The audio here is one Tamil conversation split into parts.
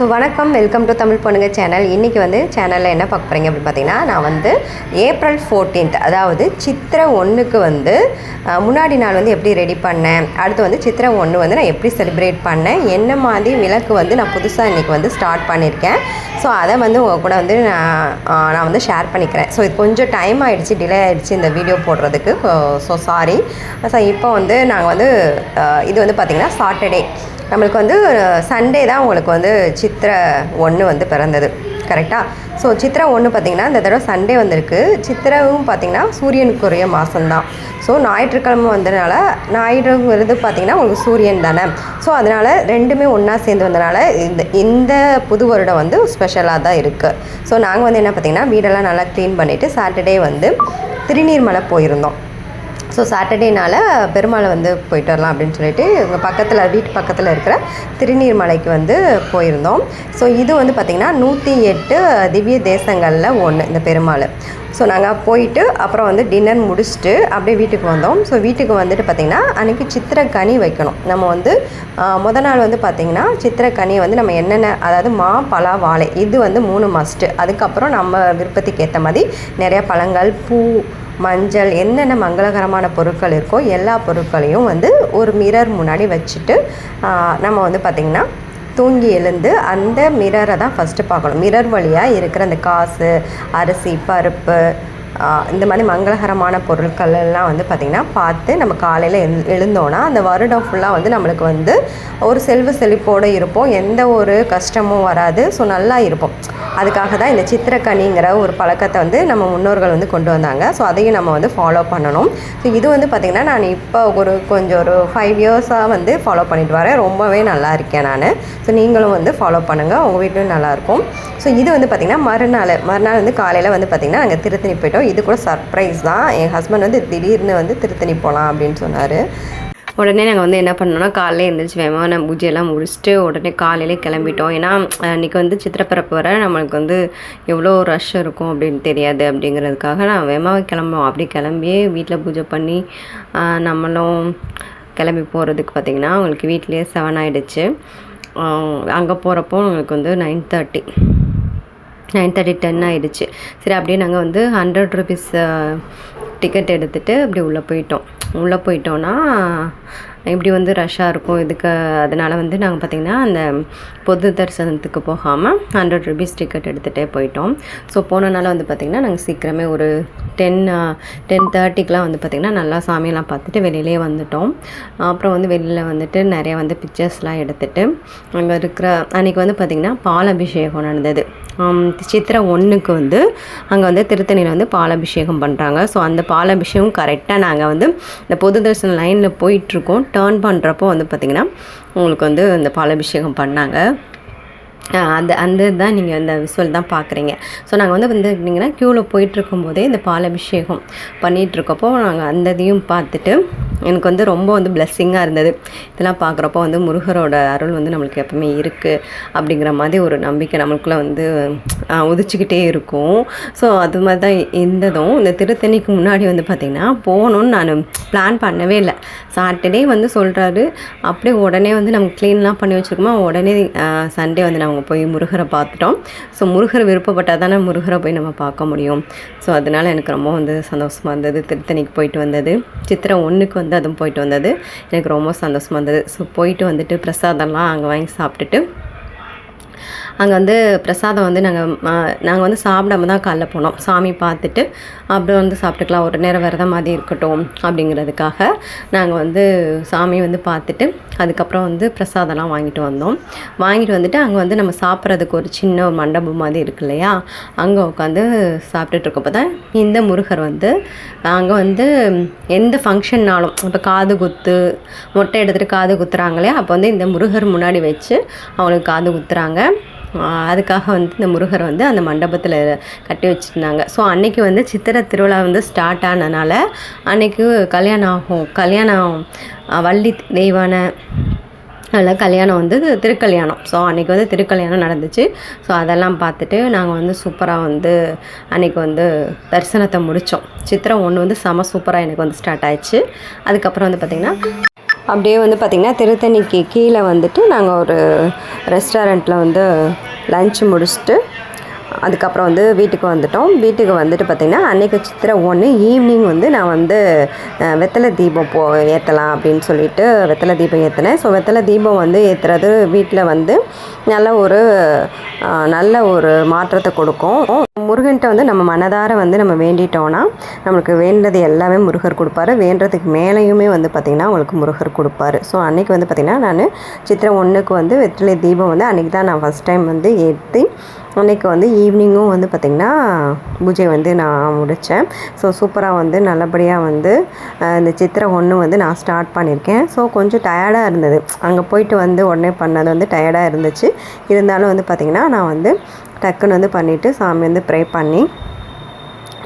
ஸோ வணக்கம். வெல்கம் டு தமிழ் பொண்ணுங்க சேனல். இன்றைக்கி வந்து சேனலில் என்ன பார்க்க போகிறீங்க அப்படின்னு பார்த்தீங்கன்னா நான் வந்து ஏப்ரல் 14th அதாவது சித்திரை ஒன்றுக்கு வந்து முன்னாடி நாள் வந்து எப்படி ரெடி பண்ணேன்? அடுத்து வந்து சித்திரை ஒன்று வந்து நான் எப்படி செலிப்ரேட் பண்ணேன்? என்ன மாதிரி விளக்கு வந்து நான் புதுசாக இன்றைக்கி வந்து ஸ்டார்ட் பண்ணியிருக்கேன்? ஸோ அதை வந்து உங்கள் கூட வந்து நான் நான் வந்து ஷேர் பண்ணிக்கிறேன். ஸோ இது கொஞ்சம் டைம் ஆகிடுச்சு டிலே ஆகிடுச்சு இந்த வீடியோ போடுறதுக்கு. ஸோ சாரி ஸோ இப்போ வந்து நாங்கள் வந்து இது வந்து பார்த்திங்கன்னா சாட்டர்டே நம்மளுக்கு வந்து சண்டே தான் உங்களுக்கு வந்து சித்திரை ஒன்று வந்து பிறந்தது. கரெக்டாக ஸோ சித்திரை ஒன்று பார்த்திங்கன்னா இந்த தடவை சண்டே வந்திருக்கு. சித்திரவும் பார்த்திங்கன்னா சூரியனுக்குரிய மாதம்தான் ஸோ ஞாயிற்றுக்கிழமை வந்ததுனால ஞாயிற்றுங்கிறது பார்த்திங்கன்னா உங்களுக்கு சூரியன் தானே. ஸோ அதனால் ரெண்டுமே ஒன்றா சேர்ந்து வந்தனால இந்த இந்த புது வருடம் வந்து ஸ்பெஷலாக தான் இருக்குது ஸோ நாங்கள் வந்து என்ன பார்த்திங்கன்னா வீடெல்லாம் நல்லா க்ளீன் பண்ணிவிட்டு சாட்டர்டே வந்து திருநீர்மலை போயிருந்தோம். ஸோ சாட்டர்டேனால் பெருமாளை வந்து போயிட்டு வரலாம் அப்படின்னு சொல்லிட்டு இங்கே பக்கத்தில் வீட்டு பக்கத்தில் இருக்கிற திருநீர்மலைக்கு வந்து போயிருந்தோம். ஸோ இது வந்து பார்த்திங்கன்னா நூற்றி எட்டு திவ்ய தேசங்களில் ஒன்று இந்த பெருமாள். ஸோ நாங்கள் போயிட்டு அப்புறம் வந்து டின்னர் முடிச்சுட்டு அப்படியே வீட்டுக்கு வந்தோம். ஸோ வீட்டுக்கு வந்துட்டு பார்த்திங்கன்னா அன்றைக்கி சித்திரக்கனி வைக்கணும். நம்ம வந்து முத நாள் வந்து பார்த்திங்கன்னா சித்திரக்கனியை வந்து நம்ம என்னென்ன அதாவது மா பலா வாழை இது வந்து மூணு மஸ்ட்டு அதுக்கப்புறம் நம்ம விருப்பத்துக்கு ஏற்ற மாதிரி நிறையா பழங்கள் பூ மஞ்சள் என்னென்ன மங்களகரமான பொருட்கள் இருக்கோ எல்லா பொருட்களையும் வந்து ஒரு மிரர் முன்னாடி வச்சுட்டு நம்ம வந்து பார்த்திங்கன்னா தூங்கி எழுந்து அந்த மிரரை தான் ஃபஸ்ட்டு பார்க்கணும். மிரர் வழியாக இருக்கிற அந்த காசு அரிசி பருப்பு இந்த மாதிரி மங்களகரமான பொருட்கள் எல்லாம் வந்து பார்த்திங்கன்னா பார்த்து நம்ம காலையில் எழு எழுந்தோன்னா அந்த வருடம் ஃபுல்லாக வந்து நம்மளுக்கு வந்து ஒரு செல்வ செழிப்போடு இருப்போம். எந்த ஒரு கஷ்டமும் வராது. ஸோ நல்லா இருப்போம். அதுக்காக தான் இந்த சித்திரக்கனிங்கிற ஒரு பழக்கத்தை வந்து நம்ம முன்னோர்கள் வந்து கொண்டு வந்தாங்க. ஸோ அதையும் நம்ம வந்து ஃபாலோ பண்ணணும். ஸோ இது வந்து பார்த்திங்கன்னா நான் இப்போ ஒரு கொஞ்சம் ஒரு ஃபைவ் இயர்ஸாக வந்து ஃபாலோ பண்ணிட்டு வரேன். ரொம்பவே நல்லா இருக்கேன் நான். ஸோ நீங்களும் வந்து ஃபாலோ பண்ணுங்கள் உங்கள் வீட்டிலும் நல்லாயிருக்கும் ஸோ இது வந்து பார்த்திங்கன்னா மறுநாள் மறுநாள் வந்து காலையில் வந்து பார்த்திங்கன்னா நாங்கள் திருத்தணி போயிட்டோம். இது கூட சர்ப்ரைஸ் தான். என் ஹஸ்பண்ட் வந்து திடீர்னு வந்து திருத்தணி போகலாம் அப்படின்னு சொன்னார். உடனே நாங்கள் வந்து என்ன பண்ணோம்னா காலையில் எழுந்திரிச்சு வேகமாக பூஜையெல்லாம் முடிச்சுட்டு உடனே காலையிலே கிளம்பிட்டோம். ஏன்னா அன்றைக்கி வந்து சித்திரப்பிறப்பு வர நம்மளுக்கு வந்து எவ்வளோ ரஷ் இருக்கும் அப்படின்னு தெரியாது அப்படிங்கிறதுக்காக நான் வேகமாக கிளம்புவோம். அப்படி கிளம்பி வீட்டில் பூஜை பண்ணி நம்மளும் கிளம்பி போகிறதுக்கு பார்த்திங்கன்னா உங்களுக்கு வீட்லேயே செவன் ஆகிடுச்சு அங்கே போகிறப்போ உங்களுக்கு வந்து nine thirty nine thirty ten ஆகிடுச்சு சரி அப்படியே நாங்கள் வந்து ஹண்ட்ரட் ருபீஸ் டிக்கெட் எடுத்துகிட்டு அப்படி உள்ளே போயிட்டோம். உள்ளே போயிட்டோன்னா இப்படி வந்து ரஷ்ஷாக இருக்கும். இதுக்கு அதனால் வந்து நாங்கள் பார்த்திங்கன்னா அந்த பொது தரிசனத்துக்கு போகாமல் ஹண்ட்ரட் ருபீஸ் டிக்கெட் எடுத்துகிட்டே போயிட்டோம். ஸோ போனனால வந்து பார்த்திங்கன்னா நாங்கள் சீக்கிரமே ஒரு டென் டென் தேர்ட்டிக்கெலாம் வந்து பார்த்திங்கன்னா நல்லா சாமியெல்லாம் பார்த்துட்டு வெளியிலே வந்துட்டோம். அப்புறம் வந்து வெளியில் வந்துட்டு நிறைய வந்து பிக்சர்ஸ்லாம் எடுத்துட்டு அங்கே இருக்கிற அன்றைக்கி வந்து பார்த்திங்கன்னா பால் அபிஷேகம் நடந்தது. சித்திரை ஒன்றுக்கு வந்து அங்கே வந்து திருத்தணியில் வந்து பாலாபிஷேகம் பண்ணுறாங்க ஸோ அந்த பாலாபிஷேகம் கரெக்டாக நாங்கள் வந்து இந்த பொது தரிசன லைனில் போயிட்டுருக்கோம் டேர்ன் பண்ணுறப்போ வந்து பார்த்திங்கன்னா உங்களுக்கு வந்து இந்த பாலாபிஷேகம் பண்ணாங்க. அந்த அந்த தான் நீங்கள் அந்த விசுவல் தான் பார்க்குறீங்க ஸோ நாங்கள் வந்து வந்து க்யூவில் போயிட்டுருக்கும் போதே இந்த பாலபிஷேகம் பண்ணிகிட்ருக்கப்போ நாங்கள் அந்த இதையும் பார்த்துட்டு எனக்கு வந்து ரொம்ப வந்து பிளெஸ்ஸிங்காக இருந்தது. இதெல்லாம் பார்க்குறப்போ வந்து முருகரோட அருள் வந்து நம்மளுக்கு எப்பவுமே இருக்குது அப்படிங்கிற மாதிரி ஒரு நம்பிக்கை நம்மளுக்குள்ளே வந்து உதிச்சுக்கிட்டே இருக்கும். ஸோ அது மாதிரி தான் இருந்ததும். இந்த திருத்தணிக்கு முன்னாடி வந்து பார்த்திங்கன்னா போகணுன்னு நான் பிளான் பண்ணவே இல்லை. சாட்டர்டே வந்து சொல்கிறாரு அப்படியே உடனே வந்து நம்ம க்ளீன்லாம் பண்ணி வச்சுருக்கோமா உடனே சண்டே வந்து நாங்கள் போய் முருகரை பார்த்துட்டோம். ஸோ முருகர் விருப்பப்பட்டால் தானே முருகரை போய் நம்ம பார்க்க முடியும். ஸோ அதனால் எனக்கு ரொம்ப வந்து சந்தோஷமாக இருந்தது. திருத்தணிக்கு போயிட்டு வந்தது. சித்திரை ஒன்றுக்கு வந்து அதுவும் போயிட்டு வந்தது. எனக்கு ரொம்ப சந்தோஷமாக இருந்தது. ஸோ போயிட்டு வந்துட்டு பிரசாதம்லாம் அங்கே வாங்கி சாப்பிட்டுட்டு அங்கே வந்து பிரசாதம் வந்து நாங்கள் நாங்கள் வந்து சாப்பிடாம தான் காலைல போனோம். சாமி பார்த்துட்டு அப்புறம் வந்து சாப்பிட்டுக்கலாம். ஒரு நேரம் விரதம் மாதிரி இருக்கட்டும் அப்படிங்கிறதுக்காக நாங்கள் வந்து சாமி வந்து பார்த்துட்டு அதுக்கப்புறம் வந்து பிரசாதம்லாம் வாங்கிட்டு வந்தோம். வாங்கிட்டு வந்துட்டு அங்கே வந்து நம்ம சாப்பிட்றதுக்கு ஒரு சின்ன ஒரு மண்டபம் மாதிரி இருக்கு இல்லையா? அங்கே உட்காந்து சாப்பிட்டுட்டு இருக்கப்போ தான் இந்த முருகர் வந்து அங்கே வந்து எந்த ஃபங்க்ஷன்னாலும் இப்போ காது குத்து மொட்டை எடுத்துகிட்டு காது குத்துறாங்க இல்லையா? அப்போ வந்து இந்த முருகர் முன்னாடி வச்சு அவங்களுக்கு காது குத்துறாங்க. அதுக்காக வந்து இந்த முருகர் வந்து அந்த மண்டபத்தில் கட்டி வச்சுருந்தாங்க. ஸோ அன்னைக்கு வந்து சித்திரை திருவிழா வந்து ஸ்டார்ட் ஆனனால அன்னைக்கு கல்யாணம் ஆகும். கல்யாணம் வள்ளி தெய்வான அதில் கல்யாணம் வந்து திருக்கல்யாணம். ஸோ அன்றைக்கி வந்து திருக்கல்யாணம் நடந்துச்சு. ஸோ அதெல்லாம் பார்த்துட்டு நாங்கள் வந்து சூப்பராக வந்து அன்றைக்கி வந்து தரிசனத்தை முடித்தோம் சித்திரம் ஒன்று வந்து செம சூப்பராக எனக்கு வந்து ஸ்டார்ட் ஆயிடுச்சு. அதுக்கப்புறம் வந்து பார்த்திங்கன்னா அப்படியே வந்து பார்த்திங்கன்னா திருத்தணிக்கு கீழே வந்துட்டு நாங்கள் ஒரு ரெஸ்டாரண்ட்டில் வந்து லஞ்ச் முடிச்சுட்டு அதுக்கப்புறம் வந்து வீட்டுக்கு வந்துட்டோம். வீட்டுக்கு வந்துட்டு பார்த்திங்கன்னா அன்றைக்கி சித்திரை ஒன்று ஈவினிங் வந்து நான் வந்து வெத்தலை தீபம் போ ஏற்றலாம் அப்படின்னு சொல்லிட்டு வெத்தலை தீபம் ஏற்றினேன். ஸோ வெத்தலை தீபம் வந்து ஏற்றுறது வீட்டில் வந்து நல்ல ஒரு நல்ல ஒரு மாற்றத்தை கொடுக்கும். முருகன்கிட்ட வந்து நம்ம மனதார வந்து நம்ம வேண்டிட்டோன்னா நம்மளுக்கு வேண்டது எல்லாமே முருகர் கொடுப்பாரு. வேண்டதுக்கு மேலேயுமே வந்து பார்த்திங்கன்னா உங்களுக்கு முருகர் கொடுப்பாரு. ஸோ அன்றைக்கி வந்து பார்த்திங்கன்னா நான் சித்திரை ஒன்றுக்கு வந்து வெற்றிலை தீபம் வந்து அன்றைக்கி தான் நான் ஃபஸ்ட் டைம் வந்து ஏற்றி அன்றைக்கி வந்து ஈவினிங்கும் வந்து பார்த்திங்கன்னா பூஜை வந்து நான் முடித்தேன் ஸோ சூப்பராக வந்து நல்லபடியாக வந்து இந்த சித்திரை ஒன்று வந்து நான் ஸ்டார்ட் பண்ணியிருக்கேன் ஸோ கொஞ்சம் டயர்டாக இருந்தது. அங்கே போயிட்டு வந்து உடனே பண்ணது வந்து டயர்டாக இருந்துச்சு. இருந்தாலும் வந்து பார்த்திங்கன்னா நான் வந்து டக்குன்னு வந்து பண்ணிவிட்டு சாமி வந்து ப்ரே பண்ணி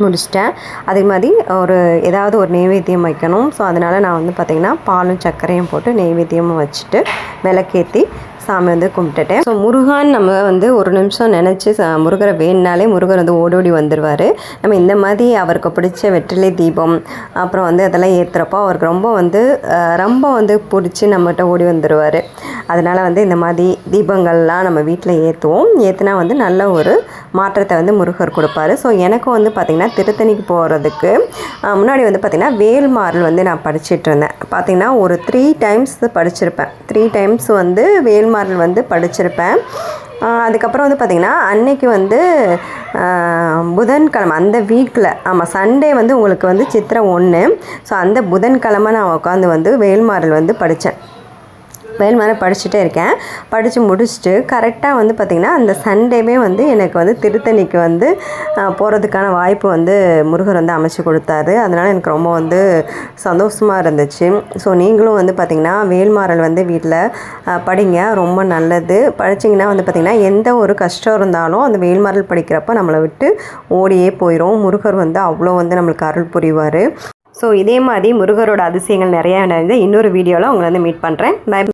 முடிச்சிட்டேன். அதே மாதிரி ஒரு ஏதாவது ஒரு நெய்வேத்தியம் வைக்கணும். ஸோ அதனால் நான் வந்து பார்த்திங்கன்னா பாலும் சர்க்கரையும் போட்டு நெய்வேத்தியமும் வச்சுட்டு விளக்கேற்றி சாமி வந்து கும்பிட்டுட்டேன். ஸோ முருகான் நம்ம வந்து ஒரு நிமிஷம் நினச்சி முருகரை வேணுனாலே முருகர் வந்து ஓடோடி வந்துடுவார் நம்ம இந்த மாதிரி அவருக்கு பிடிச்ச வெற்றிலை தீபம் அப்புறம் வந்து அதெல்லாம் ஏற்றுறப்போ அவருக்கு ரொம்ப வந்து ரொம்ப வந்து பிடிச்சி நம்மகிட்ட ஓடி வந்துடுவார் அதனால் வந்து இந்த மாதிரி தீபங்கள்லாம் நம்ம வீட்டில் ஏற்றுவோம் ஏற்றுனா வந்து நல்ல ஒரு மாற்றத்தை வந்து முருகர் கொடுப்பாரு. ஸோ எனக்கும் வந்து பார்த்திங்கன்னா திருத்தணிக்கு போகிறதுக்கு முன்னாடி வந்து பார்த்திங்கன்னா வேல்மாறல் வந்து நான் படிச்சுட்டு இருந்தேன். பார்த்திங்கன்னா ஒரு த்ரீ டைம்ஸ் படிச்சிருப்பேன். த்ரீ டைம்ஸ் வந்து வேல்மாறல் வந்து படிச்சிருப்பேன். அதுக்கப்புறம் வந்து பார்த்திங்கன்னா அன்னைக்கு வந்து புதன்கிழமை அந்த வீக்கில் ஆமாம் சண்டே வந்து உங்களுக்கு வந்து சித்திரை ஒன்று ஸோ அந்த புதன்கிழமை நான் உட்காந்து வந்து வேல்மாறல் வந்து படித்தேன் வேல்மாரை படிச்சுட்டே இருக்கேன். படித்து முடிச்சுட்டு கரெக்டாக வந்து பார்த்திங்கன்னா அந்த சண்டேவே வந்து எனக்கு வந்து திருத்தணிக்கு வந்து போகிறதுக்கான வாய்ப்பு வந்து முருகர் வந்து அமைச்சு கொடுத்தாரு. அதனால் எனக்கு ரொம்ப வந்து சந்தோஷமாக இருந்துச்சு. ஸோ நீங்களும் வந்து பார்த்திங்கன்னா வேல்மாறல் வந்து வீட்டில் படிங்க. ரொம்ப நல்லது. படிச்சிங்கன்னா வந்து பார்த்திங்கன்னா எந்த ஒரு கஷ்டம் இருந்தாலும் அந்த வேல்மாறல் படிக்கிறப்ப நம்மளை விட்டு ஓடியே போயிடும் முருகர் வந்து அவ்வளோ வந்து நம்மளுக்கு அருள் புரிவார். ஸோ இதே மாதிரி முருகரோட அதிசயங்கள் நிறையா நடந்து இன்னொரு வீடியோவில் உங்களை வந்து மீட் பண்ணுறேன் பை